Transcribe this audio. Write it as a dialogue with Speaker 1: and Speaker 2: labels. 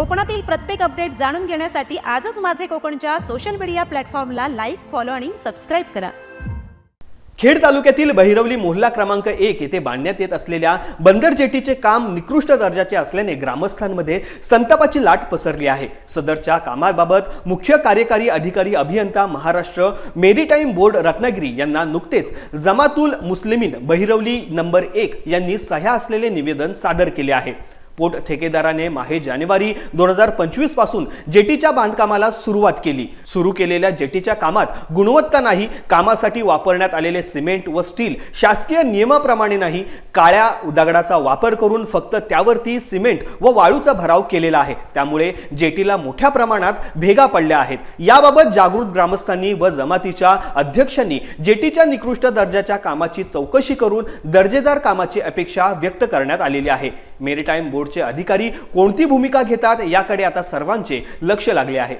Speaker 1: कोकणातील प्रत्येक अपडेट जाणून घेण्यासाठी आजच माझे कोकणच्या सोशल मीडिया प्लॅटफॉर्मला लाईक फॉलो आणि सबस्क्राईब करा.
Speaker 2: खेड तालुक्यातील बहिरवली मोहल्ला क्रमांक एक येथे बांधण्यात येत असलेल्या बंदर जेटीचे काम निकृष्ट दर्जाचे असल्याने ग्रामस्थांमध्ये संतापाची लाट पसरली आहे. सदरच्या कामाबाबत मुख्य कार्यकारी अधिकारी अभियंता महाराष्ट्र मेरीटाईम बोर्ड रत्नागिरी यांना नुकतेच जमातुल मुस्लिमीन बहिरवली नंबर एक यांनी सह्या असलेले निवेदन सादर केले आहे. पोट ठेकेदाराने माहे जानेवारी दोन हजार पंचवीसपासून जेटीच्या बांधकामाला सुरुवात केली. सुरू केलेल्या जेटीच्या कामात गुणवत्ता नाही कामासाठी वापरण्यात आलेले सिमेंट व स्टील शासकीय नियमाप्रमाणे नाही काळ्या दगडाचा वापर करून फक्त त्यावरती सिमेंट व वाळूचा भराव केलेला आहे. त्यामुळे जेटीला मोठ्या प्रमाणात भेगा पडल्या आहेत. याबाबत जागृत ग्रामस्थांनी व जमातीच्या अध्यक्षांनी जेटीच्या निकृष्ट दर्जाच्या कामाची चौकशी करून दर्जेदार कामाची अपेक्षा व्यक्त करण्यात आलेली आहे. मेरीटाईम बोर्डचे अधिकारी कोणती भूमिका घेतात याकडे आता सर्वांचे लक्ष लागले आहे.